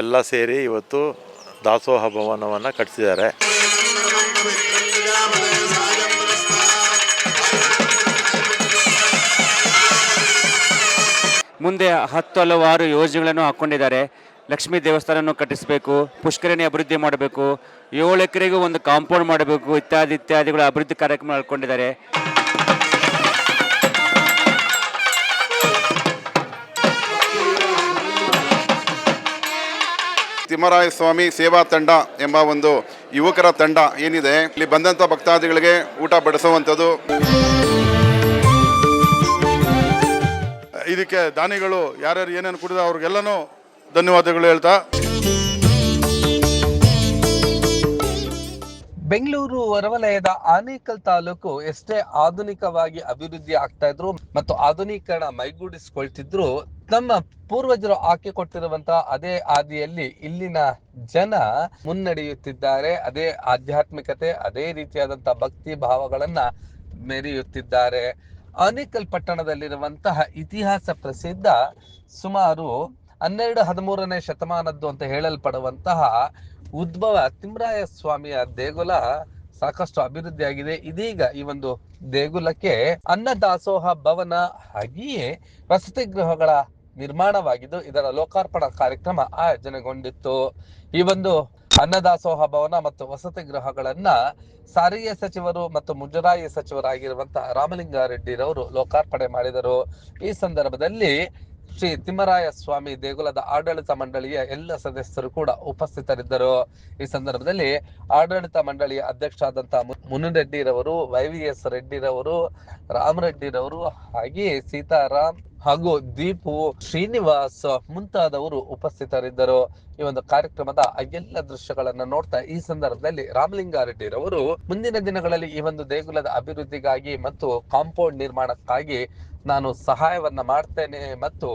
ಎಲ್ಲ ಸೇರಿ ಇವತ್ತು ದಾಸೋಹ ಭವನವನ್ನು ಕಟ್ಟಿಸಿದ್ದಾರೆ ಮುಂದೆ ಹತ್ತು ಹಲವಾರು ಯೋಜನೆಗಳನ್ನು ಹಾಕ್ಕೊಂಡಿದ್ದಾರೆ ಲಕ್ಷ್ಮೀ ದೇವಸ್ಥಾನವನ್ನು ಕಟ್ಟಿಸಬೇಕು, ಪುಷ್ಕರಣಿ ಅಭಿವೃದ್ಧಿ ಮಾಡಬೇಕು, ಏಳು ಎಕರೆಗೂ ಒಂದು ಕಾಂಪೌಂಡ್ ಮಾಡಬೇಕು, ಇತ್ಯಾದಿ ಇತ್ಯಾದಿಗಳ ಅಭಿವೃದ್ಧಿ ಕಾರ್ಯಕ್ರಮ ಹಾಕೊಂಡಿದ್ದಾರೆ ತಿಮ್ಮರಾಯ ಸ್ವಾಮಿ ಸೇವಾ ತಂಡ ಎಂಬ ಒಂದು ಯುವಕರ ತಂಡ ಏನಿದೆ? ಇಲ್ಲಿ ಬಂದಂಥ ಭಕ್ತಾದಿಗಳಿಗೆ ಊಟ ಬಡಿಸುವಂಥದ್ದು. ಇದಕ್ಕೆ ದಾನಿಗಳು ಯಾರ್ಯಾರು ಏನೇನು ಕುಡಿದ ಅವ್ರಿಗೆಲ್ಲನೂ ಧನ್ಯವಾದಗಳು ಹೇಳ್ತಾ ಬೆಂಗಳೂರು ಹೊರವಲಯದ ಆನೇಕಲ್ ತಾಲೂಕು ಎಷ್ಟೇ ಆಧುನಿಕವಾಗಿ ಅಭಿವೃದ್ಧಿ ಆಗ್ತಾ ಇದ್ರು ಮತ್ತು ಆಧುನೀಕರಣ ಮೈಗೂಡಿಸಿಕೊಳ್ತಿದ್ರು, ನಮ್ಮ ಪೂರ್ವಜರು ಆಕೆ ಹಾಕಿಕೊಟ್ಟಿರುವಂತಹ ಅದೇ ಹಾದಿಯಲ್ಲಿ ಇಲ್ಲಿನ ಜನ ಮುನ್ನಡೆಯುತ್ತಿದ್ದಾರೆ. ಅದೇ ಆಧ್ಯಾತ್ಮಿಕತೆ, ಅದೇ ರೀತಿಯಾದಂತಹ ಭಕ್ತಿ ಭಾವಗಳನ್ನ ಮೆರೆಯುತ್ತಿದ್ದಾರೆ. ಆನೇಕಲ್ ಪಟ್ಟಣದಲ್ಲಿರುವಂತಹ ಇತಿಹಾಸ ಪ್ರಸಿದ್ಧ ಸುಮಾರು ಹನ್ನೆರಡು ಹದಿಮೂರನೇ ಶತಮಾನದ್ದು ಅಂತ ಹೇಳಲ್ಪಡುವಂತಹ ಉದ್ಭವ ತಿಮ್ರಾಯ ಸ್ವಾಮಿಯ ದೇಗುಲ ಸಾಕಷ್ಟು ಅಭಿವೃದ್ಧಿಯಾಗಿದೆ. ಇದೀಗ ಈ ಒಂದು ದೇಗುಲಕ್ಕೆ ಅನ್ನದಾಸೋಹ ಭವನ ಹಾಗೆಯೇ ವಸತಿ ಗೃಹಗಳ ನಿರ್ಮಾಣವಾಗಿದ್ದು, ಇದರ ಲೋಕಾರ್ಪಣಾ ಕಾರ್ಯಕ್ರಮ ಆಯೋಜನೆಗೊಂಡಿತ್ತು. ಈ ಒಂದು ಅನ್ನದಾಸೋಹ ಭವನ ಮತ್ತು ವಸತಿ ಗೃಹಗಳನ್ನ ಸಾರಿಗೆ ಸಚಿವರು ಮತ್ತು ಮುಜರಾಯಿ ಸಚಿವರಾಗಿರುವಂತಹ ರಾಮಲಿಂಗಾರೆಡ್ಡಿರವರು ಲೋಕಾರ್ಪಣೆ ಮಾಡಿದರು. ಈ ಸಂದರ್ಭದಲ್ಲಿ ಶ್ರೀ ತಿಮ್ಮರಾಯ ಸ್ವಾಮಿ ದೇಗುಲದ ಆಡಳಿತ ಮಂಡಳಿಯ ಎಲ್ಲ ಸದಸ್ಯರು ಕೂಡ ಉಪಸ್ಥಿತರಿದ್ದರು. ಈ ಸಂದರ್ಭದಲ್ಲಿ ಆಡಳಿತ ಮಂಡಳಿಯ ಅಧ್ಯಕ್ಷರಾದಂತಹ ಮುನಿರೆಡ್ಡಿರವರು, ವೈ ವಿ ಎಸ್ ರೆಡ್ಡಿರವರು, ರಾಮರೆಡ್ಡಿರವರು ಹಾಗೆಯೇ ಸೀತಾರಾಮ್ ಹಾಗೂ ದೀಪು ಶ್ರೀನಿವಾಸ್ ಮುಂತಾದವರು ಉಪಸ್ಥಿತರಿದ್ದರು. ಈ ಒಂದು ಕಾರ್ಯಕ್ರಮದ ಎಲ್ಲ ದೃಶ್ಯಗಳನ್ನ ನೋಡ್ತಾ ಈ ಸಂದರ್ಭದಲ್ಲಿ ರಾಮಲಿಂಗಾರೆಡ್ಡಿರವರು ಮುಂದಿನ ದಿನಗಳಲ್ಲಿ ಈ ಒಂದು ದೇಗುಲದ ಅಭಿವೃದ್ಧಿಗಾಗಿ ಮತ್ತು ಕಾಂಪೌಂಡ್ ನಿರ್ಮಾಣಕ್ಕಾಗಿ ನಾನು ಸಹಾಯವನ್ನ ಮಾಡ್ತೇನೆ ಮತ್ತು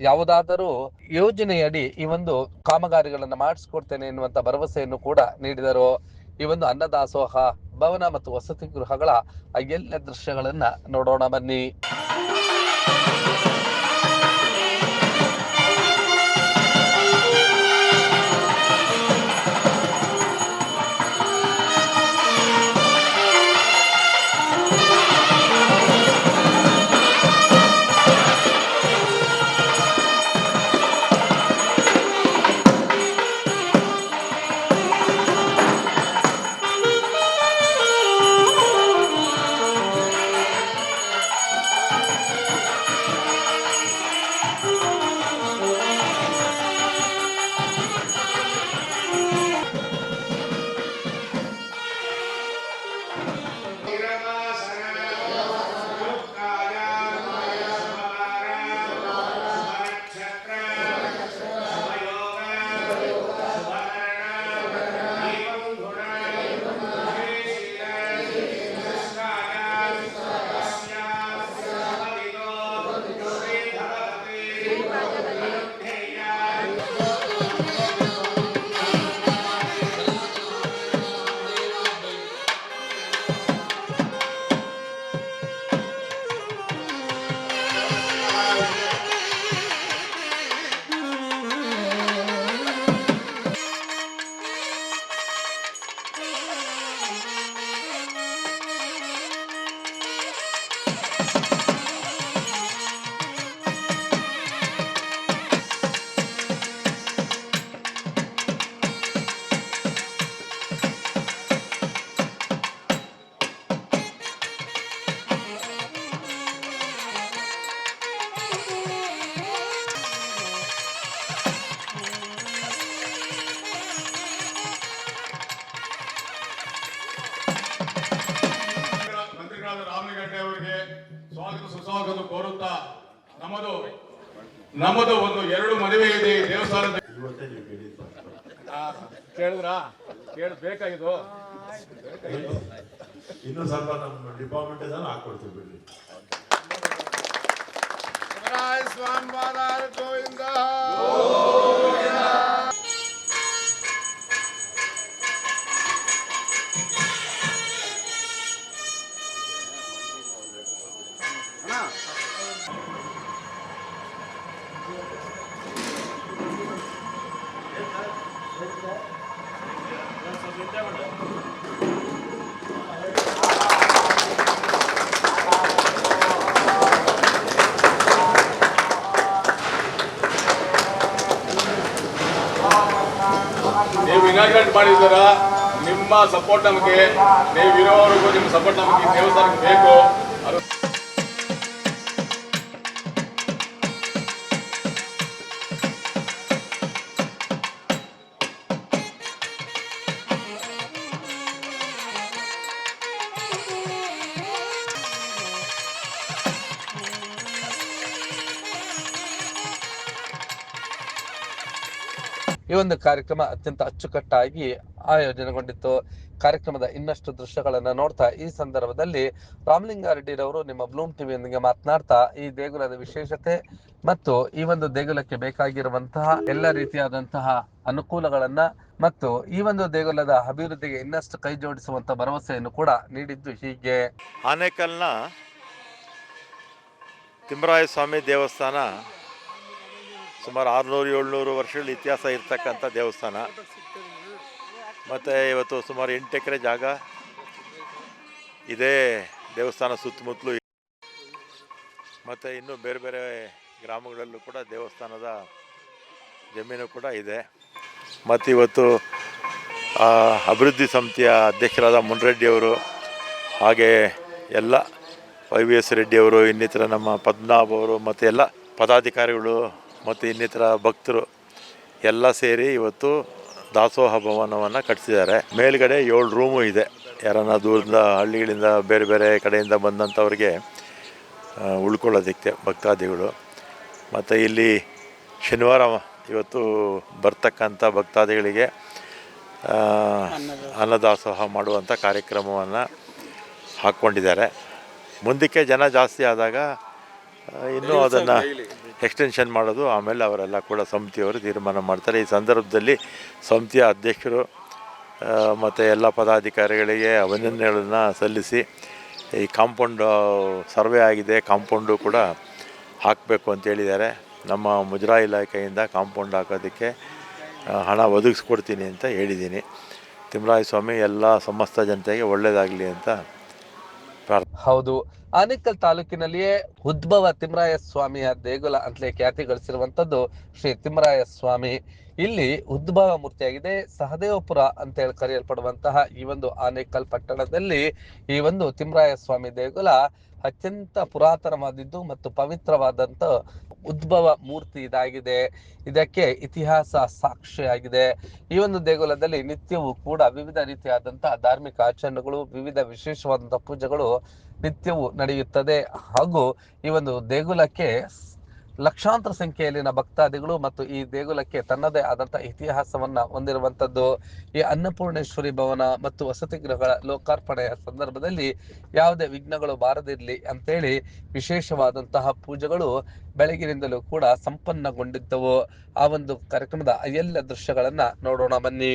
ಯಾವುದಾದರೂ ಯೋಜನೆಯಡಿ ಈ ಒಂದು ಕಾಮಗಾರಿಗಳನ್ನ ಮಾಡಿಸ್ಕೊಡ್ತೇನೆ ಎನ್ನುವಂತ ಭರವಸೆಯನ್ನು ಕೂಡ ನೀಡಿದರು. ಈ ಒಂದು ಅನ್ನದಾಸೋಹ, ಭವನ ಮತ್ತು ವಸತಿ ಗೃಹಗಳ ಎಲ್ಲ ದೃಶ್ಯಗಳನ್ನ ನೋಡೋಣ ಬನ್ನಿ. ನಮ್ಮದು ಒಂದು ಎರಡು ಮದುವೆ ಇದೆ ದೇವಸ್ಥಾನ ದೇವಸ್ಥಾನದ ಆ, ಕೇಳಿದ್ರಾ? ಕೇಳಿ ಬೇಕಾಗಿದ್ದು. ಇನ್ನು ಸ್ವಲ್ಪ ನಮ್ಮ ಡಿಪಾರ್ಟ್ಮೆಂಟ್ ಹಾಕೊಡ್ತೀವಿ ಬಿಡ್ರಿ. ಮಾಡಿದ್ದೀರ? ನಿಮ್ಮ ಸಪೋರ್ಟ್ ನಮಗೆ. ನೀವು ಇರೋವರೆಗೂ ನಿಮ್ಮ ಸಪೋರ್ಟ್ ನಮಗೆ ದೇವಸ್ಥಾನಕ್ಕೆ ಬೇಕು. ಒಂದು ಕಾರ್ಯಕ್ರಮ ಅತ್ಯಂತ ಅಚ್ಚುಕಟ್ಟಾಗಿ ಆಯೋಜನೆಗೊಂಡಿತ್ತು. ಕಾರ್ಯಕ್ರಮದ ಇನ್ನಷ್ಟು ದೃಶ್ಯಗಳನ್ನ ನೋಡ್ತಾ ಈ ಸಂದರ್ಭದಲ್ಲಿ ರಾಮಲಿಂಗಾರೆಡ್ಡಿರವರು ನಿಮ್ಮ ಬ್ಲೂಮ್ ಟಿವಿಯೊಂದಿಗೆ ಮಾತನಾಡ್ತಾ ಈ ದೇಗುಲದ ವಿಶೇಷತೆ ಮತ್ತು ಈ ಒಂದು ದೇಗುಲಕ್ಕೆ ಬೇಕಾಗಿರುವಂತಹ ಎಲ್ಲ ರೀತಿಯಾದಂತಹ ಅನುಕೂಲಗಳನ್ನ ಮತ್ತು ಈ ಒಂದು ದೇಗುಲದ ಅಭಿವೃದ್ಧಿಗೆ ಇನ್ನಷ್ಟು ಕೈ ಜೋಡಿಸುವಂತ ಭರವಸೆಯನ್ನು ಕೂಡ ನೀಡಿದ್ದು ಹೀಗೆ. ಆನೇಕಲ್ನ ತಿಮ್ಮರಾಯ ಸ್ವಾಮಿ ದೇವಸ್ಥಾನ ಸುಮಾರು ಆರುನೂರು, ಏಳ್ನೂರು ವರ್ಷಗಳ ಇತಿಹಾಸ ಇರ್ತಕ್ಕಂಥ ದೇವಸ್ಥಾನ. ಮತ್ತು ಇವತ್ತು ಸುಮಾರು ಎಂಟು ಎಕರೆ ಜಾಗ ಇದೇ ದೇವಸ್ಥಾನ ಸುತ್ತಮುತ್ತಲು ಮತ್ತು ಇನ್ನು ಬೇರೆ ಬೇರೆ ಗ್ರಾಮಗಳಲ್ಲೂ ಕೂಡ ದೇವಸ್ಥಾನದ ಜಮೀನು ಕೂಡ ಇದೆ. ಮತ್ತು ಇವತ್ತು ಅಭಿವೃದ್ಧಿ ಸಮಿತಿಯ ಅಧ್ಯಕ್ಷರಾದ ಮುನ್ರೆಡ್ಡಿಯವರು ಹಾಗೆ ಎಲ್ಲ ವೈ ವಿ ಎಸ್ ರೆಡ್ಡಿಯವರು ಇನ್ನಿತರ ನಮ್ಮ ಪದ್ಮನಾಭ್ ಅವರು, ಮತ್ತು ಎಲ್ಲ ಪದಾಧಿಕಾರಿಗಳು ಮತ್ತು ಇನ್ನಿತರ ಭಕ್ತರು ಎಲ್ಲ ಸೇರಿ ಇವತ್ತು ದಾಸೋಹ ಭವನವನ್ನು ಕಟ್ಟಿಸಿದ್ದಾರೆ ಮೇಲ್ಗಡೆ ಏಳು ರೂಮು ಇದೆ. ಯಾರನ್ನ ದೂರದಿಂದ ಹಳ್ಳಿಗಳಿಂದ ಬೇರೆ ಬೇರೆ ಕಡೆಯಿಂದ ಬಂದಂಥವ್ರಿಗೆ ಉಳ್ಕೊಳ್ಳೋದಿಕ್ಕೆ ಭಕ್ತಾದಿಗಳು. ಮತ್ತು ಇಲ್ಲಿ ಶನಿವಾರ ಇವತ್ತು ಬರ್ತಕ್ಕಂಥ ಭಕ್ತಾದಿಗಳಿಗೆ ಅನ್ನದಾಸೋಹ ಮಾಡುವಂಥ ಕಾರ್ಯಕ್ರಮವನ್ನು ಹಾಕ್ಕೊಂಡಿದ್ದಾರೆ. ಮುಂದಕ್ಕೆ ಜನ ಜಾಸ್ತಿ ಆದಾಗ ಇನ್ನೂ ಅದನ್ನು ಎಕ್ಸ್ಟೆನ್ಷನ್ ಮಾಡೋದು, ಆಮೇಲೆ ಅವರೆಲ್ಲ ಕೂಡ ಸಮಿತಿಯವರು ತೀರ್ಮಾನ ಮಾಡ್ತಾರೆ. ಈ ಸಂದರ್ಭದಲ್ಲಿ ಸಮಿತಿಯ ಅಧ್ಯಕ್ಷರು ಮತ್ತು ಎಲ್ಲ ಪದಾಧಿಕಾರಿಗಳಿಗೆ ಅಭಿನಂದನೆಗಳನ್ನು ಸಲ್ಲಿಸಿ ಈ ಕಾಂಪೌಂಡು ಸರ್ವೆ ಆಗಿದೆ. ಕಾಂಪೌಂಡು ಕೂಡ ಹಾಕಬೇಕು ಅಂತ ಹೇಳಿದ್ದಾರೆ. ನಮ್ಮ ಮುಜರಾ ಇಲಾಖೆಯಿಂದ ಕಾಂಪೌಂಡ್ ಹಾಕೋದಕ್ಕೆ ಹಣ ಒದಗಿಸ್ಕೊಡ್ತೀನಿ ಅಂತ ಹೇಳಿದ್ದೀನಿ. ತಿಮ್ಮರಾಯ ಸ್ವಾಮಿ ಎಲ್ಲ ಸಮಸ್ತ ಜನತೆಗೆ ಒಳ್ಳೆಯದಾಗಲಿ ಅಂತ ಹೌದು. ಆನೇಕಲ್ ತಾಲೂಕಿನಲ್ಲಿಯೇ ಉದ್ಭವ ತಿಮ್ರಾಯ ಸ್ವಾಮಿಯ ದೇಗುಲ ಅಂತಲೇ ಖ್ಯಾತಿ ಗಳಿಸಿರುವಂತದ್ದು ಶ್ರೀ ತಿಮ್ಮರಾಯ ಸ್ವಾಮಿ ಇಲ್ಲಿ ಉದ್ಭವ ಮೂರ್ತಿಯಾಗಿದೆ. ಸಹದೇವಪುರ ಅಂತ ಹೇಳಿ ಕರೆಯಲ್ಪಡುವಂತಹ ಈ ಒಂದು ಆನೇಕಲ್ ಪಟ್ಟಣದಲ್ಲಿ ಈ ಒಂದು ತಿಮ್ಮರಾಯ ಸ್ವಾಮಿ ದೇಗುಲ ಅತ್ಯಂತ ಪುರಾತನವಾದದ್ದು ಮತ್ತು ಪವಿತ್ರವಾದಂತ ಉದ್ಭವ ಮೂರ್ತಿ ಇದಾಗಿದೆ. ಇದಕ್ಕೆ ಇತಿಹಾಸ ಸಾಕ್ಷಿಯಾಗಿದೆ. ಈ ಒಂದು ದೇಗುಲದಲ್ಲಿ ನಿತ್ಯವೂ ಕೂಡ ವಿವಿಧ ರೀತಿಯಾದಂತಹ ಧಾರ್ಮಿಕ ಆಚರಣೆಗಳು, ವಿವಿಧ ವಿಶೇಷವಾದಂತಹ ಪೂಜೆಗಳು ನಿತ್ಯವೂ ನಡೆಯುತ್ತದೆ. ಹಾಗೂ ಈ ಒಂದು ದೇಗುಲಕ್ಕೆ ಲಕ್ಷಾಂತರ ಸಂಖ್ಯೆಯಲ್ಲಿನ ಭಕ್ತಾದಿಗಳು ಮತ್ತು ಈ ದೇಗುಲಕ್ಕೆ ತನ್ನದೇ ಆದಂತಹ ಇತಿಹಾಸವನ್ನ ಹೊಂದಿರುವಂತದ್ದು ಈ ಅನ್ನಪೂರ್ಣೇಶ್ವರಿ ಭವನ ಮತ್ತು ವಸತಿ ಗೃಹಗಳ ಲೋಕಾರ್ಪಣೆಯ ಸಂದರ್ಭದಲ್ಲಿ ಯಾವುದೇ ವಿಘ್ನಗಳು ಬಾರದಿರಲಿ ಅಂತೇಳಿ ವಿಶೇಷವಾದಂತಹ ಪೂಜೆಗಳು ಬೆಳಗಿನಿಂದಲೂ ಕೂಡ ಸಂಪನ್ನಗೊಂಡಿದ್ದವು. ಆ ಒಂದು ಕಾರ್ಯಕ್ರಮದ ಎಲ್ಲ ದೃಶ್ಯಗಳನ್ನ ನೋಡೋಣ ಬನ್ನಿ.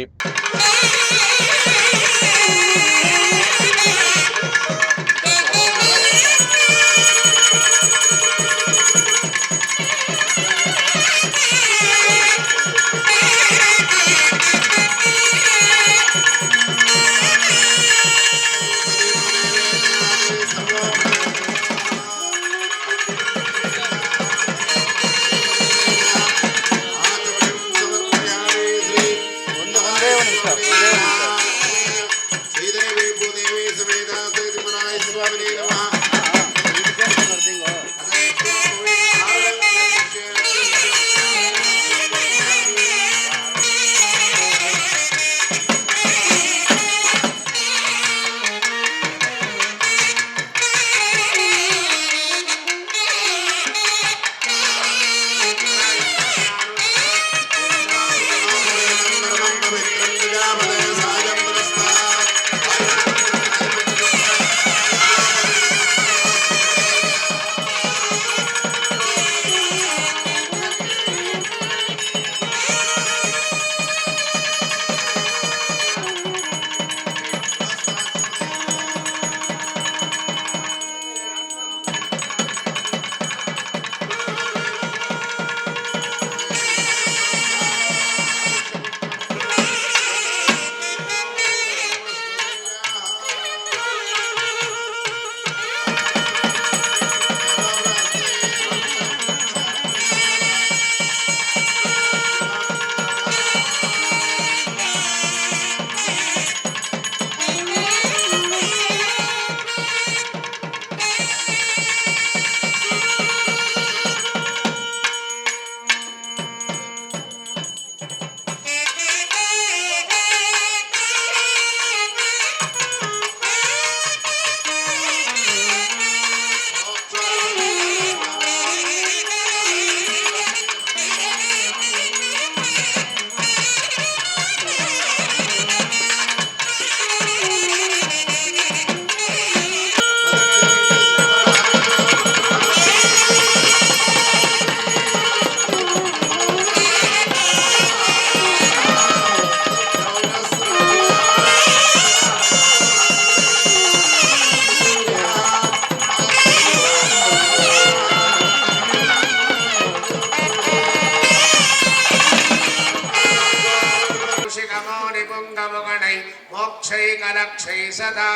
सदा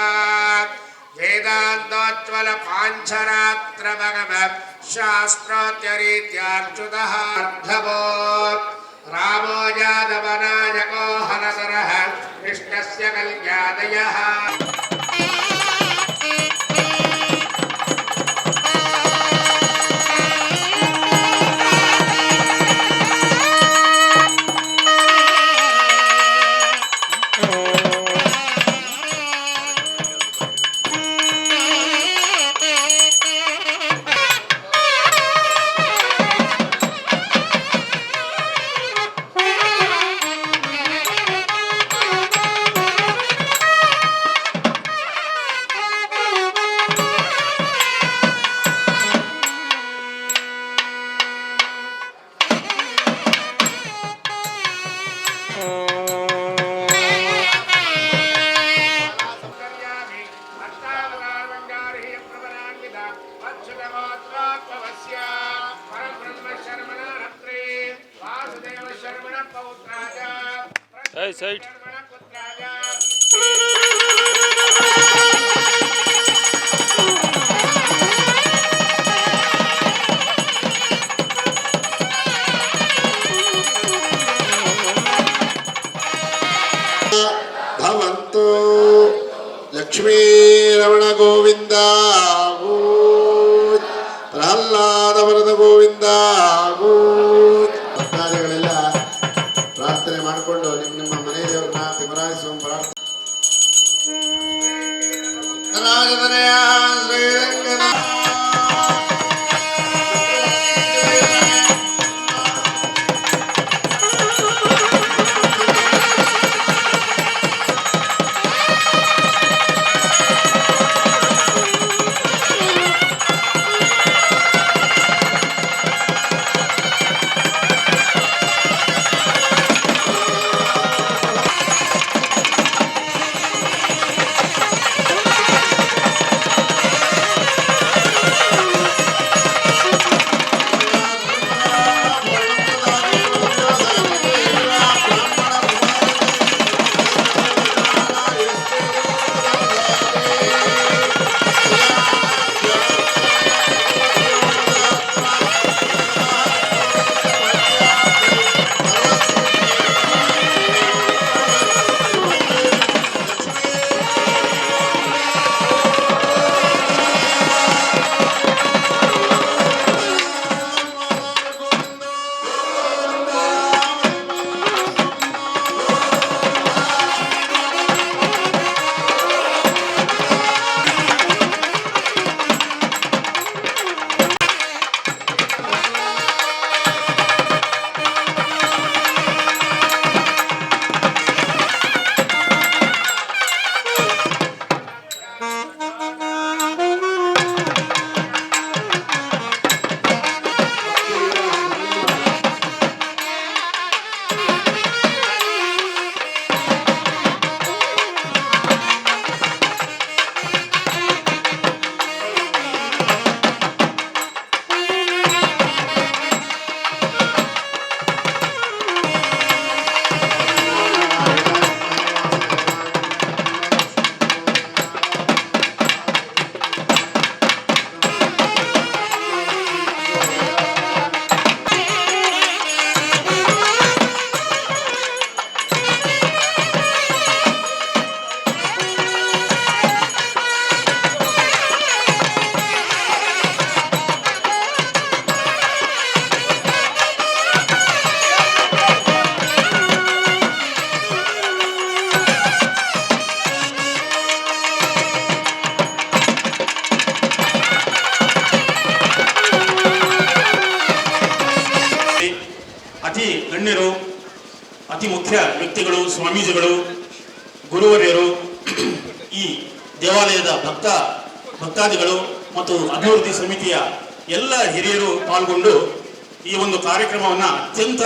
वेदान्तोज्ज्वलपाञ्छरात्रमगम शास्त्रोत्यरीत्यार्जुतः अर्धवो। रामो जातवनायको हरसरः कृष्णस्य कल्याणयः ಕಾರ್ಯಕ್ರಮವನ್ನು ಅತ್ಯಂತ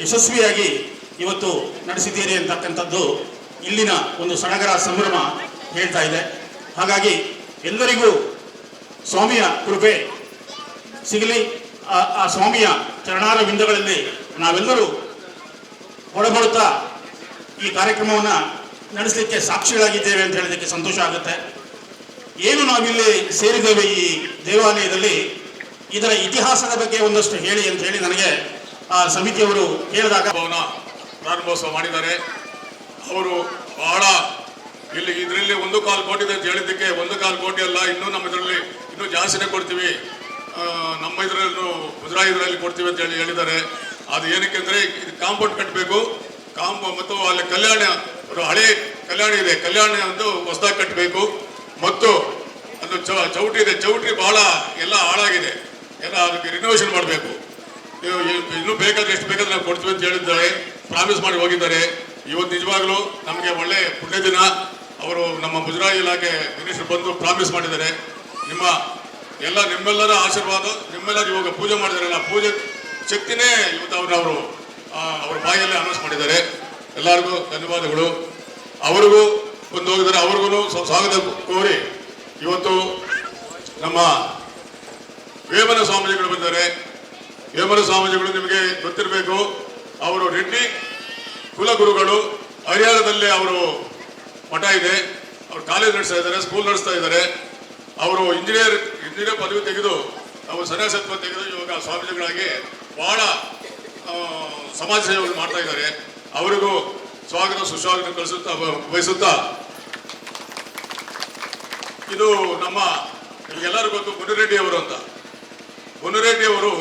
ಯಶಸ್ವಿಯಾಗಿ ಇವತ್ತು ನಡೆಸಿದ್ದೀರಿ ಅಂತಕ್ಕಂಥದ್ದು ಇಲ್ಲಿನ ಒಂದು ಸಡಗರ ಸಂಭ್ರಮ ಹೇಳ್ತಾ ಇದೆ. ಹಾಗಾಗಿ ಎಲ್ಲರಿಗೂ ಸ್ವಾಮಿಯ ಕೃಪೆ ಸಿಗಲಿ. ಆ- ಸ್ವಾಮಿಯ ಚರಣಾರ ಬಿಂದಗಳಲ್ಲಿ ನಾವೆಲ್ಲರೂ ಒಳಗೊಳ್ಳುತ್ತಾ ಈ ಕಾರ್ಯಕ್ರಮವನ್ನು ನಡೆಸಲಿಕ್ಕೆ ಸಾಕ್ಷಿಗಳಾಗಿದ್ದೇವೆ ಅಂತ ಹೇಳೋದಕ್ಕೆ ಸಂತೋಷ ಆಗುತ್ತೆ. ಏನು ನಾವಿಲ್ಲಿ ಸೇರಿದ್ದೇವೆ ಈ ದೇವಾಲಯದಲ್ಲಿ ಇದರ ಇತಿಹಾಸದ ಬಗ್ಗೆ ಒಂದಷ್ಟು ಹೇಳಿ ಅಂತ ಹೇಳಿ ನನಗೆ ಆ ಸಮಿತಿಯವರು ಕೇಳಿದಾಗ ಭವನ ಪ್ರಾರಂಭೋತ್ಸವ ಮಾಡಿದ್ದಾರೆ. ಅವರು ಬಹಳ ಇಲ್ಲಿ ಇದರಲ್ಲಿ ಒಂದು ಕಾಲು ಕೋಟಿ ಅಂತ ಹೇಳಿದ್ದಕ್ಕೆ ಒಂದು ಕಾಲು ಕೋಟಿ ಅಲ್ಲ, ಇನ್ನೂ ನಮ್ಮ ಇದರಲ್ಲಿ ಇನ್ನೂ ಜಾಸ್ತಿನೇ ಕೊಡ್ತೀವಿ. ನಮ್ಮ ಇದರಲ್ಲೂ ಮುಜರಾಯಿ ಇದರಲ್ಲಿ ಕೊಡ್ತೀವಿ ಅಂತ ಹೇಳಿ ಹೇಳಿದ್ದಾರೆ. ಅದು ಏನಕ್ಕೆ ಅಂದರೆ ಇದು ಕಾಂಪೌಂಡ್ ಕಟ್ಟಬೇಕು. ಕಾಂಪ ಮತ್ತು ಅಲ್ಲಿ ಕಲ್ಯಾಣ ಹಳೆ ಕಲ್ಯಾಣ ಇದೆ. ಕಲ್ಯಾಣ ಒಂದು ಹೊಸದಾಗಿ ಕಟ್ಟಬೇಕು. ಮತ್ತು ಅದು ಚೌಟ್ರಿ ಇದೆ. ಚೌಟ್ರಿ ಬಹಳ ಎಲ್ಲ ಹಾಳಾಗಿದೆ. ಎಲ್ಲ ಅದಕ್ಕೆ ರಿನೋವೇಷನ್ ಮಾಡಬೇಕು. ನೀವು ಇನ್ನೂ ಬೇಕಾದ್ರೆ ಎಷ್ಟು ಬೇಕಾದ್ರೆ ನಾವು ಕೊಡ್ತೀವಿ ಅಂತ ಹೇಳಿದ್ದಾರೆ. ಪ್ರಾಮಿಸ್ ಮಾಡಿ ಹೋಗಿದ್ದಾರೆ. ಇವತ್ತು ನಿಜವಾಗ್ಲೂ ನಮಗೆ ಒಳ್ಳೆ ಪುಣ್ಯ ದಿನ. ಅವರು ನಮ್ಮ ಮುಜರಾಯಿ ಇಲಾಖೆ ಮಿನಿಸ್ಟರ್ ಬಂದು ಪ್ರಾಮಿಸ್ ಮಾಡಿದ್ದಾರೆ. ನಿಮ್ಮ ಎಲ್ಲ ನಿಮ್ಮೆಲ್ಲರ ಆಶೀರ್ವಾದ ನಿಮ್ಮೆಲ್ಲರ ಇವಾಗ ಪೂಜೆ ಮಾಡಿದಾರಲ್ಲ ಪೂಜೆ ಶಕ್ತಿನೇ ಇವತ್ತು ಅವ್ರನ್ನ ಅವರು ಅವ್ರ ಬಾಯಲ್ಲಿ ಅನೌನ್ಸ್ ಮಾಡಿದ್ದಾರೆ. ಎಲ್ಲರಿಗೂ ಧನ್ಯವಾದಗಳು. ಅವ್ರಿಗೂ ಬಂದು ಹೋಗಿದ್ದಾರೆ. ಅವ್ರಿಗೂ ಸ್ವಾಗತ ಕೋರಿ. ಇವತ್ತು ನಮ್ಮ ವೇಮನ ಸ್ವಾಮೀಜಿಗಳು ಬಂದರೆ ವೇಮನ ಸ್ವಾಮೀಜಿಗಳು ನಿಮಗೆ ಗೊತ್ತಿರಬೇಕು, ಅವರು ರೆಡ್ಡಿ ಕುಲಗುರುಗಳು, ಹರಿಯಾಣದಲ್ಲಿ ಅವರು ಮಠ ಇದೆ, ಅವರು ಕಾಲೇಜ್ ನಡೆಸ್ತಾ ಇದ್ದಾರೆ, ಸ್ಕೂಲ್ ನಡೆಸ್ತಾ ಇದ್ದಾರೆ. ಅವರು ಇಂಜಿನಿಯರ್ ಇಂಜಿನಿಯರ್ ಪದವಿ ತೆಗೆದು, ಅವರು ಸನ್ಯಾಸತ್ವ ತೆಗೆದು ಇವಾಗ ಸ್ವಾಮೀಜಿಗಳಾಗಿ ಬಹಳ ಸಮಾಜ ಸೇವೆಗಳು ಮಾಡ್ತಾ ಇದ್ದಾರೆ. ಅವರಿಗೂ ಸ್ವಾಗತ, ಸುಸ್ವಾಗತ ಕಳಿಸುತ್ತಾ ಬಯಸುತ್ತಾ ಇದು ನಮ್ಮ, ನಿಮಗೆಲ್ಲರಿಗೂ ಗೊತ್ತು ಮುನಿರೆಡ್ಡಿ ಅವರು ಅಂತ. ಮುನಿರೆಡ್ಡಿ ಅವರು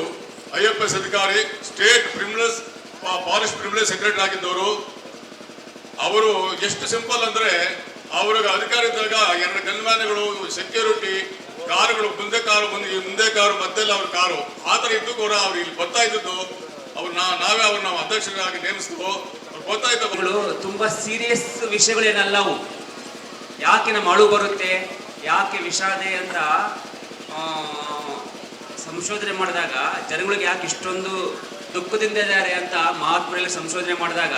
ಐ ಎಫ್ ಎಸ್ ಅಧಿಕಾರಿ state criminals forest criminal secretary ಆಗಿದ್ದವರು. ಅವರು ಎಷ್ಟು ಸಿಂಪಲ್ ಅಂದ್ರೆ ಅವ್ರಿಗೆ ಅಧಿಕಾರ ಇದ್ದಾಗ ಎರಡು ಗನ್ಮ್ಯಾನ್ಗಳು ಸೆಕ್ಯೂರಿಟಿ ಕಾರುಗಳು, ಮುಂದೆ ಕಾರು, ಮುಂದೆ ಮುಂದೆ ಕಾರು, ಮತ್ತೆಲ್ಲ ಅವ್ರ ಕಾರು. ಆ ಥರ ಇದ್ದು ಕೂಡ ಅವ್ರು ಇಲ್ಲಿ ಗೊತ್ತಾ ಇದ್ದದ್ದು. ಅವ್ರು ನಾವೇ ಅವ್ರು ನಾವು ಅಧ್ಯಕ್ಷರಾಗಿ ನೇಮಿಸಿದ್ವು. ಅವ್ರು ಗೊತ್ತಾ ಇದ್ದವು ತುಂಬಾ ಸೀರಿಯಸ್ ವಿಷಯಗಳೇನಲ್ಲವು ಯಾಕೆ ನಮ್ಮ ಅಳು ಬರುತ್ತೆ? ಯಾಕೆ ವಿಷಾದೆ ಅಂತ ಸಂಶೋಧನೆ ಮಾಡಿದಾಗ ಜನಗಳಿಗೆ ಯಾಕೆ ಇಷ್ಟೊಂದು ದುಃಖದಿಂದ ಇದ್ದಾರೆ ಅಂತ ಮಹಾತ್ಮರಲ್ಲಿ ಸಂಶೋಧನೆ ಮಾಡಿದಾಗ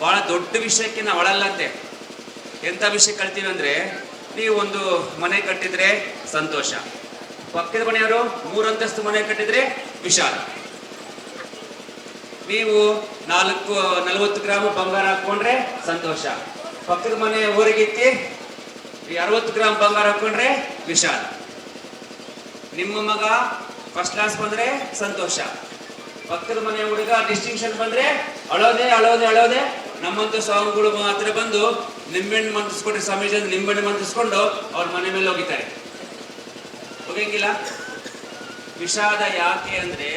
ಬಹಳ ದೊಡ್ಡ ವಿಷಯಕ್ಕೆ ನಾವು ಅಳಲ್ಲಂತೆ. ಎಂಥ ವಿಷಯ ಕಳ್ತೀವಿ ಅಂದ್ರೆ ನೀವು ಒಂದು ಮನೆ ಕಟ್ಟಿದ್ರೆ ಸಂತೋಷ. ಪಕ್ಕದ ಮನೆಯವರು ಮೂರಂತಸ್ತು ಮನೆ ಕಟ್ಟಿದ್ರೆ ವಿಶಾಲ. ನೀವು ನಾಲ್ಕು, ನಲವತ್ತು ಗ್ರಾಮ್ ಬಂಗಾರ ಹಾಕೊಂಡ್ರೆ ಸಂತೋಷ. ಪಕ್ಕದ ಮನೆ ಊರಿಗೆತ್ತಿ ಅರವತ್ತು ಗ್ರಾಮ್ ಬಂಗಾರ ಹಾಕೊಂಡ್ರೆ ವಿಶಾಲ. ನಿಮ್ಮ ಮಗ ಫಸ್ಟ್ ಕ್ಲಾಸ್ ಬಂದ್ರೆ ಸಂತೋಷ. ಪಕ್ಕದ ಮನೆ ಹುಡುಗ ಡಿಸ್ಟಿಂಕ್ಷನ್ ಬಂದ್ರೆ ಅಳೋದೆ ಅಳೋದೆ ಅಳೋದೆ. ನಮ್ಮಂತ ಸಾಂಗ್ಗಳು ಮಾತ್ರ ಬಂದು ನಿಂಬೆಹಣ್ಣು ಸ್ವಾಮೀಜಿ ಅಂದ್ರೆ ನಿಂಬೆಹಣ್ಣು ಮಂತಿಸ್ಕೊಂಡು ಅವ್ರ ಮನೆ ಮೇಲೆ ಹೋಗಿದ್ದಾರೆ. ಹೋಗಂಗಿಲ್ಲ ವಿಷಾದ ಯಾಕೆ ಅಂದ್ರೆ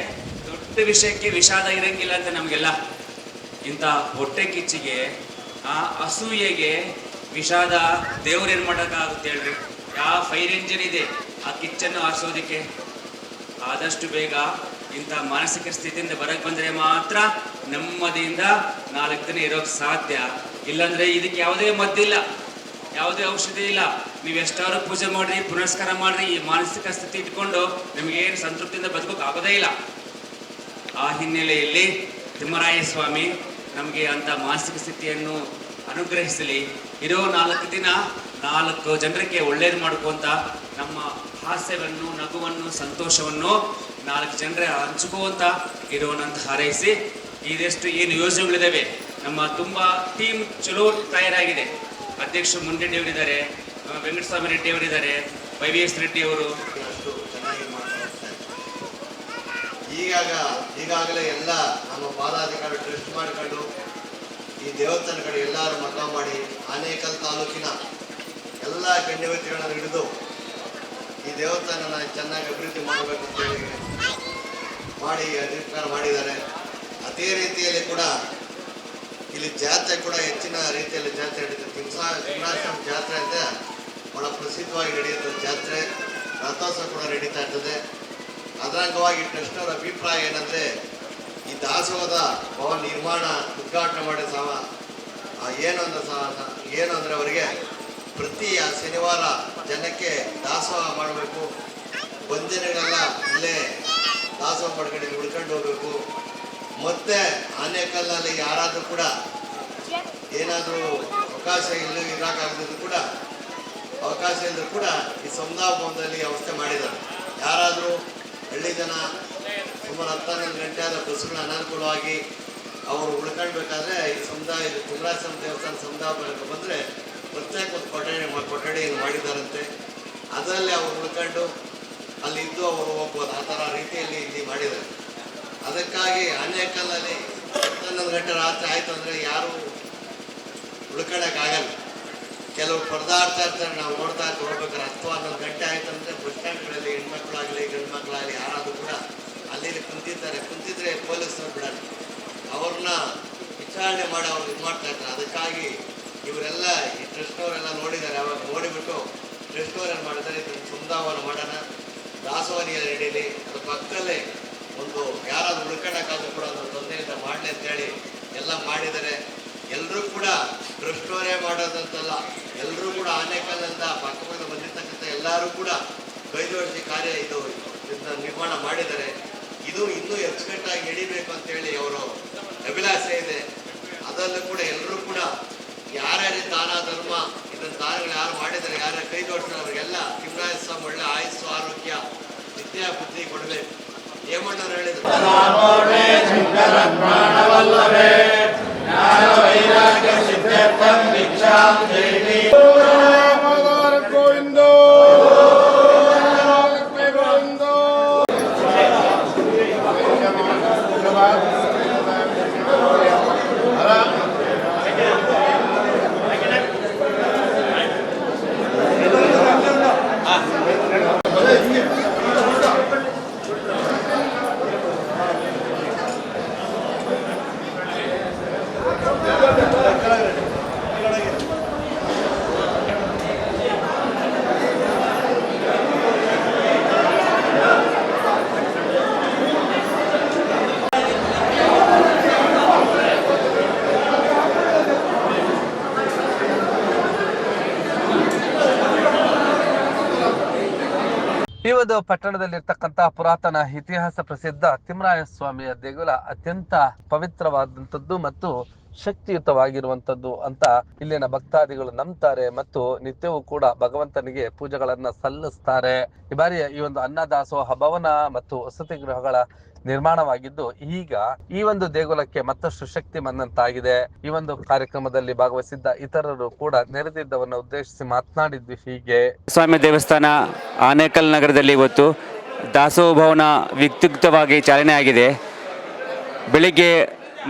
ದೊಡ್ಡ ವಿಷಯಕ್ಕೆ ವಿಷಾದ ಇರಂಗಿಲ್ಲ ಅಂತ ನಮ್ಗೆಲ್ಲ. ಇಂಥ ಹೊಟ್ಟೆ ಕಿಚ್ಚಿಗೆ, ಆ ಅಸೂಯೆಗೆ ವಿಷಾದ ದೇವ್ರೇನ್ ಮಾಡೋಕ್ಕಾಗುತ್ತೆ ಹೇಳ್ರಿ? ಯಾವ ಫೈರ್ ಇಂಜಿನ್ ಇದೆ, ಆ ಕಿಚ್ಚನ್ನು ಆರಿಸೋದಕ್ಕೆ. ಆದಷ್ಟು ಬೇಗ ಇಂಥ ಮಾನಸಿಕ ಸ್ಥಿತಿಯಿಂದ ಹೊರಗೆ ಬಂದರೆ ಮಾತ್ರ ನೆಮ್ಮದಿಯಿಂದ ನಾಲ್ಕು ದಿನ ಇರೋಕೆ ಸಾಧ್ಯ. ಇಲ್ಲಾಂದ್ರೆ ಇದಕ್ಕೆ ಯಾವುದೇ ಮದ್ದಿಲ್ಲ. ಯಾವುದೇ ಔಷಧಿ ಇಲ್ಲ. ನೀವು ಎಷ್ಟಾದ್ರು ಪೂಜೆ ಮಾಡ್ರಿ, ಪುನಸ್ಕಾರ ಮಾಡ್ರಿ, ಈ ಮಾನಸಿಕ ಸ್ಥಿತಿ ಇಟ್ಕೊಂಡು ನಿಮ್ಗೆ ಏನು ಸಂತೃಪ್ತಿಯಿಂದ ಬದುಕೋಕೆ ಆಗೋದೇ ಇಲ್ಲ. ಆ ಹಿನ್ನೆಲೆಯಲ್ಲಿ ತಿಮ್ಮರಾಯ ಸ್ವಾಮಿ ನಮಗೆ ಅಂತ ಮಾನಸಿಕ ಸ್ಥಿತಿಯನ್ನು ಅನುಗ್ರಹಿಸಲಿ. ಇರೋ ನಾಲ್ಕು ದಿನ ನಾಲ್ಕು ಜನರಿಗೆ ಒಳ್ಳೇದು ಮಾಡ್ಕೊಂತ ನಮ್ಮ ಹಾಸ್ಯವನ್ನು, ನಗುವನ್ನು, ಸಂತೋಷವನ್ನು ನಾಲ್ಕು ಜನರ ಹಂಚ್ಕೋತ ಇರುವಂತ ಹಾರೈಸಿ ಇದೆಷ್ಟು ಏನು ಯೋಜನೆಗಳಿದ್ದಾವೆ ನಮ್ಮ ತುಂಬ ಟೀಮ್ ಚಲೋ ತಯಾರಾಗಿದೆ. ಅಧ್ಯಕ್ಷ ಮುಂಡೆಡ್ಡಿ ಅವರಿದ್ದಾರೆ ವೆಂಕಟಸ್ವಾಮಿ ರೆಡ್ಡಿ ಅವರಿದ್ದಾರೆ ವೈ ವಿ ಎಸ್ ರೆಡ್ಡಿ ಅವರು ಈಗಾಗ, ಈಗಾಗಲೇ ಎಲ್ಲ ನಮ್ಮ ಪಾದಾಧಿಕಾರಿ ಟ್ರಸ್ಟ್ ಮಾಡಿಕೊಂಡು ಈ ದೇವಸ್ಥಾನ ಕಡೆ ಎಲ್ಲರೂ ಮಠ ಮಾಡಿ, ಆನೇಕಲ್ ತಾಲೂಕಿನ ಎಲ್ಲ ಗಣ್ಯವ್ಯಕ್ತಿಗಳನ್ನು ಹಿಡಿದು ಈ ದೇವಸ್ಥಾನನ ಚೆನ್ನಾಗಿ ಅಭಿವೃದ್ಧಿ ಮಾಡಬೇಕು ಅಂತೇಳಿ ಮಾಡಿ ಅಧಿಕಾರ ಮಾಡಿದ್ದಾರೆ. ಅದೇ ರೀತಿಯಲ್ಲಿ ಕೂಡ ಇಲ್ಲಿ ಜಾತ್ರೆ ಕೂಡ ಹೆಚ್ಚಿನ ರೀತಿಯಲ್ಲಿ ಜಾತ್ರೆ ನಡೀತದೆ. ತಿಮ್ಸಾ ತಿಮ್ರಾಶ್ರಮ ಜಾತ್ರೆ ಅಂತ ಭಾಳ ಪ್ರಸಿದ್ಧವಾಗಿ ನಡೆಯುತ್ತದೆ ಜಾತ್ರೆ ರಥೋತ್ಸವ ಕೂಡ ನಡೀತಾ ಇರ್ತದೆ. ಅದರ ಅಂಗವಾಗಿ ಟ್ರಸ್ಟ್ನವರ ಅಭಿಪ್ರಾಯ ಏನಂದರೆ, ಈ ದಾಸೋಹದ ಭವನ ನಿರ್ಮಾಣ ಉದ್ಘಾಟನೆ ಮಾಡಿದ ಸಹ ಏನು ಅಂತ ಸಹ ಏನು ಅಂದರೆ ಅವರಿಗೆ ಪ್ರತಿ ಶನಿವಾರ ಜನಕ್ಕೆ ದಾಸೋಹ ಮಾಡಬೇಕು. ಬಂದಿನೆಲ್ಲ ಇಲ್ಲೇ ದಾಸೋಹ ಇಲ್ಲಿ ಉಳ್ಕೊಂಡು ಹೋಗ್ಬೇಕು. ಮತ್ತೆ ಆನೆಕಲ್ಲಲ್ಲಿ ಯಾರಾದರೂ ಕೂಡ ಏನಾದರೂ ಅವಕಾಶ ಇಲ್ಲ ಇರೋಕ್ಕಾಗದಿದ್ರು ಕೂಡ ಅವಕಾಶ ಇಲ್ಲದ್ರು ಕೂಡ ಈ ಸಮುದಾಯ ಭವನದಲ್ಲಿ ವ್ಯವಸ್ಥೆ ಮಾಡಿದ್ದಾರೆ. ಯಾರಾದರೂ ಹಳ್ಳಿ ಜನ ಸುಮಾರು ಹತ್ತನೇ ಗಂಟೆ ಆದ ಬಸ್ಗಳ ಅನಾನುಕೂಲವಾಗಿ ಅವರು ಉಳ್ಕೊಳ್ಬೇಕಾದ್ರೆ ಈ ಸಮುದಾಯ ಕುಮರಾಸ್ವಾಮಿ ದೇವಸ್ಥಾನ ಸಮುದಾಯ ಬಂದರೆ ಪ್ರತ್ಯೇಕ ಒಂದು ಕೊಠಡಿ ಕೊಠಡಿ ಮಾಡಿದ್ದಾರಂತೆ. ಅದರಲ್ಲಿ ಅವರು ಉಳ್ಕೊಂಡು ಅಲ್ಲಿದ್ದು ಅವರು ಹೋಗ್ಬೋದು ಆ ಥರ ರೀತಿಯಲ್ಲಿ ಇಲ್ಲಿ ಮಾಡಿದ್ದಾರೆ. ಅದಕ್ಕಾಗಿ ಆನೇಕಲ್ಲಲ್ಲಿ ಹನ್ನೊಂದು ಗಂಟೆ ರಾತ್ರಿ ಆಯಿತು ಅಂದರೆ ಯಾರೂ ಉಳ್ಕೊಳ್ಳೋಕ್ಕಾಗಲ್ಲ. ಕೆಲವು ಪರದಾಡ್ತಾ ಇರ್ತಾರೆ ನಾವು ನೋಡ್ತಾ ಇರ್ತೀವಿ ಹೋಗ್ಬೇಕಾದ್ರೆ ಹತ್ತು ಹನ್ನೊಂದು ಗಂಟೆ ಆಯಿತು ಅಂದರೆ ಬಸ್ ಸ್ಟ್ಯಾಂಡ್ಗಳಲ್ಲಿ ಹೆಣ್ಮಕ್ಳಾಗಲಿ ಗಂಡು ಮಕ್ಕಳಾಗಲಿ ಯಾರಾದರೂ ಕೂಡ ಅಲ್ಲಿ ಕುಂತಿದ್ದಾರೆ. ಕುಂತಿದ್ರೆ ಪೊಲೀಸರು ಬಿಡಲ್ಲ. ಅವ್ರನ್ನ ವಿಚಾರಣೆ ಮಾಡಿ ಅವ್ರು ಇದು ಮಾಡ್ತಾ ಇರ್ತಾರೆ ಅದಕ್ಕಾಗಿ ಇವರೆಲ್ಲ ಈ ಟ್ರಸ್ಟ್ನವರೆಲ್ಲ ನೋಡಿದ್ದಾರೆ. ಅವಾಗ ನೋಡಿಬಿಟ್ಟು ಟ್ರಸ್ಟ್ನವ್ರು ಏನು ಮಾಡ್ತಾರೆ ಇದನ್ನು ಸುಂದಾವನ ಮಾಡೋಣ. ದಾಸವಾನಿಯ ರೆಡಿಯಲ್ಲಿ ಅದ್ರ ಪಕ್ಕದಲ್ಲೇ ಒಂದು ಯಾರಾದ್ರೂ ಉಳ್ಕೊಳ್ಳೋಕ್ಕಾದ್ರೂ ಕೂಡ ಒಂದು ತೊಂದರೆಯಿಂದ ಮಾಡಲಿ ಅಂತೇಳಿ ಎಲ್ಲ ಮಾಡಿದ್ದಾರೆ. ಎಲ್ಲರೂ ಕೂಡ ಟ್ರಸ್ಟ್ನವರೇ ಮಾಡೋದಂತಲ್ಲ. ಎಲ್ಲರೂ ಕೂಡ ಆನೇಕಲ್ಲಿಂದ ಪಕ್ಕಪಕ್ಕ ಬಂದಿರ್ತಕ್ಕಂಥ ಎಲ್ಲರೂ ಕೂಡ ಕೈಜೋಡಿಸಿ ಕಾರ್ಯ ಇದು ನಿರ್ಮಾಣ ಮಾಡಿದ್ದಾರೆ. ಇದು ಇನ್ನೂ ಹೆಚ್ಚುಕಟ್ಟಾಗಿ ಎಳಿಬೇಕು ಅಂತೇಳಿ ಅವರು ಅಭಿಲಾಷೆ ಇದೆ. ಅದರಲ್ಲೂ ಕೂಡ ಎಲ್ಲರೂ ಕೂಡ ಯಾರ್ಯಾರು ದಾನ, ಧರ್ಮ ಇದನ್ನು ದಾನಗಳು ಯಾರು ಮಾಡಿದ್ದಾರೆ, ಯಾರ್ಯಾರು ಕೈ ಜೋಡಿಸ್ತಾರೆ, ಅವರಿಗೆಲ್ಲ ತಿಮ್ಮರಾಯ ಸ್ವಾಮಿ ಒಳ್ಳೆ ಆಯುಸ್ಸು, ಆರೋಗ್ಯ, ವಿದ್ಯಾ, ಬುದ್ಧಿ ಕೊಡಬೇಕು. ಏಮಣ್ಣವ್ರು ಹೇಳಿದ್ರು. ಈ ಪಟ್ಟಣದಲ್ಲಿರ್ತಕ್ಕಂತಹ ಪುರಾತನ ಇತಿಹಾಸ ಪ್ರಸಿದ್ಧ ತಿಮ್ಮರಾಯ ಸ್ವಾಮಿಯ ದೇಗುಲ ಅತ್ಯಂತ ಪವಿತ್ರವಾದಂಥದ್ದು ಮತ್ತು ಶಕ್ತಿಯುತವಾಗಿರುವಂತದ್ದು ಅಂತ ಇಲ್ಲಿನ ಭಕ್ತಾದಿಗಳು ನಂಬ್ತಾರೆ ಮತ್ತು ನಿತ್ಯವೂ ಕೂಡ ಭಗವಂತನಿಗೆ ಪೂಜೆಗಳನ್ನ ಸಲ್ಲಿಸ್ತಾರೆ. ಈ ಬಾರಿ ಈ ಒಂದು ಅನ್ನದಾಸೋಹ ಭವನ ಮತ್ತು ವಸತಿ ಗೃಹಗಳ ನಿರ್ಮಾಣವಾಗಿದ್ದು ಈಗ ಈ ಒಂದು ದೇಗುಲಕ್ಕೆ ಮತ್ತಷ್ಟು ಶಕ್ತಿ ಬಂದಂತಾಗಿದೆ. ಈ ಒಂದು ಕಾರ್ಯಕ್ರಮದಲ್ಲಿ ಭಾಗವಹಿಸಿದ್ದ ಇತರರು ಕೂಡ ನೆರೆದಿದ್ದವನ್ನು ಉದ್ದೇಶಿಸಿ ಮಾತನಾಡಿದ್ವಿ ಹೀಗೆ. ಸ್ವಾಮಿ ದೇವಸ್ಥಾನ ಆನೇಕಲ್ ನಗರದಲ್ಲಿ ಇವತ್ತು ದಾಸೋಹ ಭವನ ವಿದ್ಯುಕ್ತವಾಗಿ ಚಾಲನೆ ಆಗಿದೆ ಬೆಳಿಗ್ಗೆ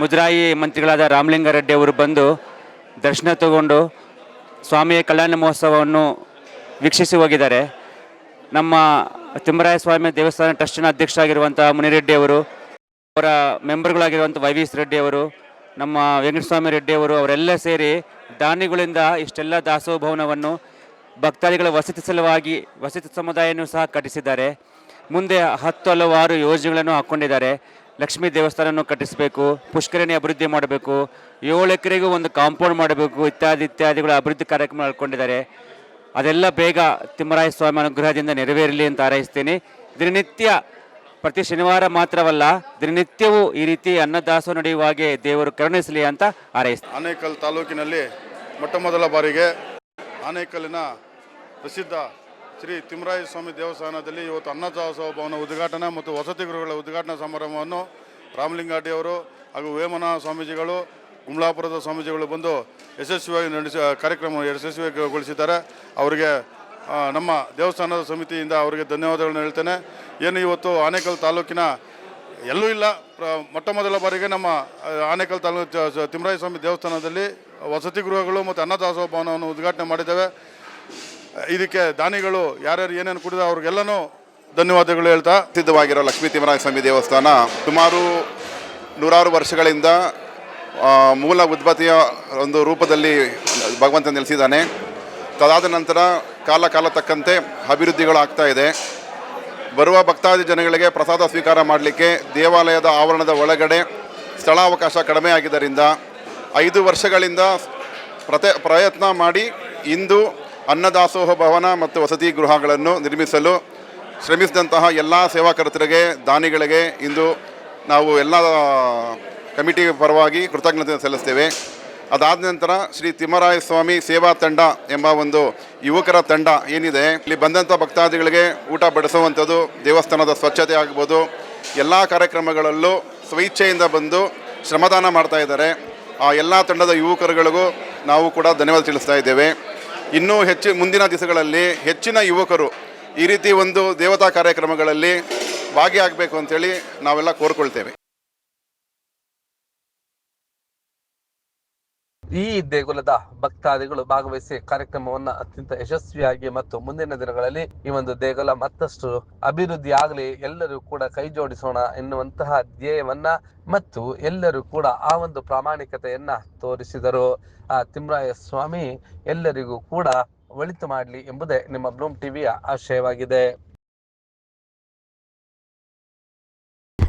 ಮುಜರಾಯಿ ಮಂತ್ರಿಗಳಾದ ರಾಮಲಿಂಗಾರೆಡ್ಡಿ ಅವರು ಬಂದು ದರ್ಶನ ತಗೊಂಡು ಸ್ವಾಮಿಯ ಕಲ್ಯಾಣ ಮಹೋತ್ಸವವನ್ನು ವೀಕ್ಷಿಸಿ ಹೋಗಿದ್ದಾರೆ. ನಮ್ಮ ತಿಮ್ಮರಾಯ ಸ್ವಾಮಿ ದೇವಸ್ಥಾನ ಟ್ರಸ್ಟಿನ ಅಧ್ಯಕ್ಷರಾಗಿರುವಂಥ ಮುನಿರೆಡ್ಡಿ ಅವರು, ಅವರ ಮೆಂಬರ್ಗಳಾಗಿರುವಂಥ ವೈ ವಿ ರೆಡ್ಡಿ ಅವರು, ನಮ್ಮ ವೆಂಕಟಸ್ವಾಮಿ ರೆಡ್ಡಿ ಅವರು, ಅವರೆಲ್ಲ ಸೇರಿ ದಾನಿಗಳಿಂದ ಇಷ್ಟೆಲ್ಲ ದಾಸೋಭವನವನ್ನು ಭಕ್ತಾದಿಗಳ ವಸತಿ ಸಲುವಾಗಿ ವಸತಿ ಸಮುದಾಯನೂ ಸಹ ಕಟ್ಟಿಸಿದ್ದಾರೆ. ಮುಂದೆ ಹತ್ತು ಹಲವಾರು ಯೋಜನೆಗಳನ್ನು ಹಾಕ್ಕೊಂಡಿದ್ದಾರೆ ಲಕ್ಷ್ಮೀ ದೇವಸ್ಥಾನವನ್ನು ಕಟ್ಟಿಸಬೇಕು, ಪುಷ್ಕರಣಿ ಅಭಿವೃದ್ಧಿ ಮಾಡಬೇಕು, ಏಳು ಎಕರೆಗೂ ಒಂದು ಕಾಂಪೌಂಡ್ ಮಾಡಬೇಕು, ಇತ್ಯಾದಿ ಇತ್ಯಾದಿಗಳು ಅಭಿವೃದ್ಧಿ ಕಾರ್ಯಕ್ರಮ ಮಾಡ್ಕೊಂಡಿದ್ದಾರೆ ಅದೆಲ್ಲ ಬೇಗ ತಿಮ್ಮರಾಯ ಸ್ವಾಮಿ ಅನುಗ್ರಹದಿಂದ ನೆರವೇರಲಿ ಅಂತ ಹಾರೈಸ್ತೀನಿ. ದಿನನಿತ್ಯ ಪ್ರತಿ ಶನಿವಾರ ಮಾತ್ರವಲ್ಲ ದಿನನಿತ್ಯವೂ ಈ ರೀತಿ ಅನ್ನದಾಸೋಹ ನಡೆಯುವ ಹಾಗೆ ದೇವರು ಕರುಣಿಸಲಿ ಅಂತ ಹಾರೈಸ್ತೀನಿ. ಆನೇಕಲ್ ತಾಲೂಕಿನಲ್ಲಿ ಮೊಟ್ಟ ಮೊದಲ ಬಾರಿಗೆ ಆನೇಕಲ್ಲಿನ ಪ್ರಸಿದ್ಧ ಶ್ರೀ ತಿಮ್ಮರಾಯ ಸ್ವಾಮಿ ದೇವಸ್ಥಾನದಲ್ಲಿ ಇವತ್ತು ಅನ್ನದಾಸೋಹ ಭವನ ಉದ್ಘಾಟನೆ ಮತ್ತು ವಸತಿ ಗೃಹಗಳ ಉದ್ಘಾಟನಾ ಸಮಾರಂಭವನ್ನು ರಾಮಲಿಂಗಾಡಿ ಅವರು ಹಾಗೂ ವೇಮನ ಸ್ವಾಮೀಜಿಗಳು ಕುಮಲಾಪುರದ ಸ್ವಾಮೀಜಿಗಳು ಬಂದು ಯಶಸ್ವಿಯಾಗಿ ನಡೆಸಿ ಕಾರ್ಯಕ್ರಮ ಯಶಸ್ವಿಗೊಳಿಸಿದ್ದಾರೆ. ಅವರಿಗೆ ನಮ್ಮ ದೇವಸ್ಥಾನದ ಸಮಿತಿಯಿಂದ ಅವರಿಗೆ ಧನ್ಯವಾದಗಳನ್ನು ಹೇಳ್ತೇನೆ. ಏನು ಇವತ್ತು ಆನೇಕಲ್ ತಾಲೂಕಿನ ಎಲ್ಲೂ ಇಲ್ಲ. ಪ್ರ- ಮೊಟ್ಟ ಮೊದಲ ಬಾರಿಗೆ ನಮ್ಮ ಆನೇಕಲ್ ತಾಲೂಕು ತಿಮ್ಮರಾಯಸ್ವಾಮಿ ತಿಮ್ಮರಾಯ ಸ್ವಾಮಿ ದೇವಸ್ಥಾನದಲ್ಲಿ ವಸತಿ ಗೃಹಗಳು ಮತ್ತು ಅನ್ನದಾಸೋಹ ಭವನವನ್ನು ಉದ್ಘಾಟನೆ ಮಾಡಿದ್ದೇವೆ. ಇದಕ್ಕೆ ದಾನಿಗಳು ಯಾರ್ಯಾರು ಏನೇನು ಕುಡಿದ ಅವ್ರಿಗೆಲ್ಲನೂ ಧನ್ಯವಾದಗಳು ಹೇಳ್ತಾ. ಸಿದ್ಧವಾಗಿರೋ ಲಕ್ಷ್ಮೀ ತಿಮ್ಮರಾಯ ಸ್ವಾಮಿ ದೇವಸ್ಥಾನ ಸುಮಾರು ನೂರಾರು ವರ್ಷಗಳಿಂದ ಮೂಲ ಉದ್ಭತಿಯ ಒಂದು ರೂಪದಲ್ಲಿ ಭಗವಂತ ನೆಲೆಸಿದ್ದಾನೆ. ತದಾದ ನಂತರ ಕಾಲ ಕಾಲ ತಕ್ಕಂತೆ ಅಭಿವೃದ್ಧಿಗಳು ಆಗ್ತಾ ಇದೆ. ಬರುವ ಭಕ್ತಾದಿ ಜನಗಳಿಗೆ ಪ್ರಸಾದ ಸ್ವೀಕಾರ ಮಾಡಲಿಕ್ಕೆ ದೇವಾಲಯದ ಆವರಣದ ಒಳಗಡೆ ಸ್ಥಳಾವಕಾಶ ಕಡಿಮೆ ಆಗಿದ್ದರಿಂದ ಐದು ವರ್ಷಗಳಿಂದ ಪ್ರತೆ ಪ್ರಯತ್ನ ಮಾಡಿ ಇಂದು ಅನ್ನದಾಸೋಹ ಭವನ ಮತ್ತು ವಸತಿ ಗೃಹಗಳನ್ನು ನಿರ್ಮಿಸಲು ಶ್ರಮಿಸಿದಂತಹ ಎಲ್ಲ ಸೇವಾಕರ್ತರಿಗೆ, ದಾನಿಗಳಿಗೆ ಇಂದು ನಾವು ಎಲ್ಲ ಕಮಿಟಿ ಪರವಾಗಿ ಕೃತಜ್ಞತೆ ಸಲ್ಲಿಸ್ತೇವೆ. ಅದಾದ ನಂತರ ಶ್ರೀ ತಿಮ್ಮರಾಯ ಸ್ವಾಮಿ ಸೇವಾ ತಂಡ ಎಂಬ ಒಂದು ಯುವಕರ ತಂಡ ಏನಿದೆ, ಇಲ್ಲಿ ಬಂದಂಥ ಭಕ್ತಾದಿಗಳಿಗೆ ಊಟ ಬಡಿಸುವಂಥದ್ದು, ದೇವಸ್ಥಾನದ ಸ್ವಚ್ಛತೆ ಆಗ್ಬೋದು, ಎಲ್ಲ ಕಾರ್ಯಕ್ರಮಗಳಲ್ಲೂ ಸ್ವಇಚ್ಛೆಯಿಂದ ಬಂದು ಶ್ರಮದಾನ ಮಾಡ್ತಾ ಇದ್ದಾರೆ. ಆ ಎಲ್ಲ ತಂಡದ ಯುವಕರುಗಳಿಗೂ ನಾವು ಕೂಡ ಧನ್ಯವಾದ ತಿಳಿಸ್ತಾ ಇದ್ದೇವೆ. ಇನ್ನೂ ಹೆಚ್ಚು ಮುಂದಿನ ದಿವಸಗಳಲ್ಲಿ ಹೆಚ್ಚಿನ ಯುವಕರು ಈ ರೀತಿ ಒಂದು ದೇವತಾ ಕಾರ್ಯಕ್ರಮಗಳಲ್ಲಿ ಭಾಗಿಯಾಗಬೇಕು ಅಂತೇಳಿ ನಾವೆಲ್ಲ ಕೋರ್ಕೊಳ್ತೇವೆ. ಈ ದೇಗುಲದ ಭಕ್ತಾದಿಗಳು ಭಾಗವಹಿಸಿ ಕಾರ್ಯಕ್ರಮವನ್ನ ಅತ್ಯಂತ ಯಶಸ್ವಿಯಾಗಿ ಮತ್ತು ಮುಂದಿನ ದಿನಗಳಲ್ಲಿ ಈ ಒಂದು ದೇಗುಲ ಮತ್ತಷ್ಟು ಅಭಿವೃದ್ಧಿ ಆಗಲಿ, ಎಲ್ಲರೂ ಕೂಡ ಕೈ ಜೋಡಿಸೋಣ ಎನ್ನುವಂತಹ ಧ್ಯೇಯವನ್ನ ಮತ್ತು ಎಲ್ಲರೂ ಕೂಡ ಆ ಒಂದು ಪ್ರಾಮಾಣಿಕತೆಯನ್ನ ತೋರಿಸಿದರು. ಆ ತಿಮ್ರಾಯ ಸ್ವಾಮಿ ಎಲ್ಲರಿಗೂ ಕೂಡ ಒಳಿತು ಮಾಡಲಿ ಎಂಬುದೇ ನಿಮ್ಮ ಬ್ಲೂಮ್ ಟಿವಿಯ ಆಶಯವಾಗಿದೆ.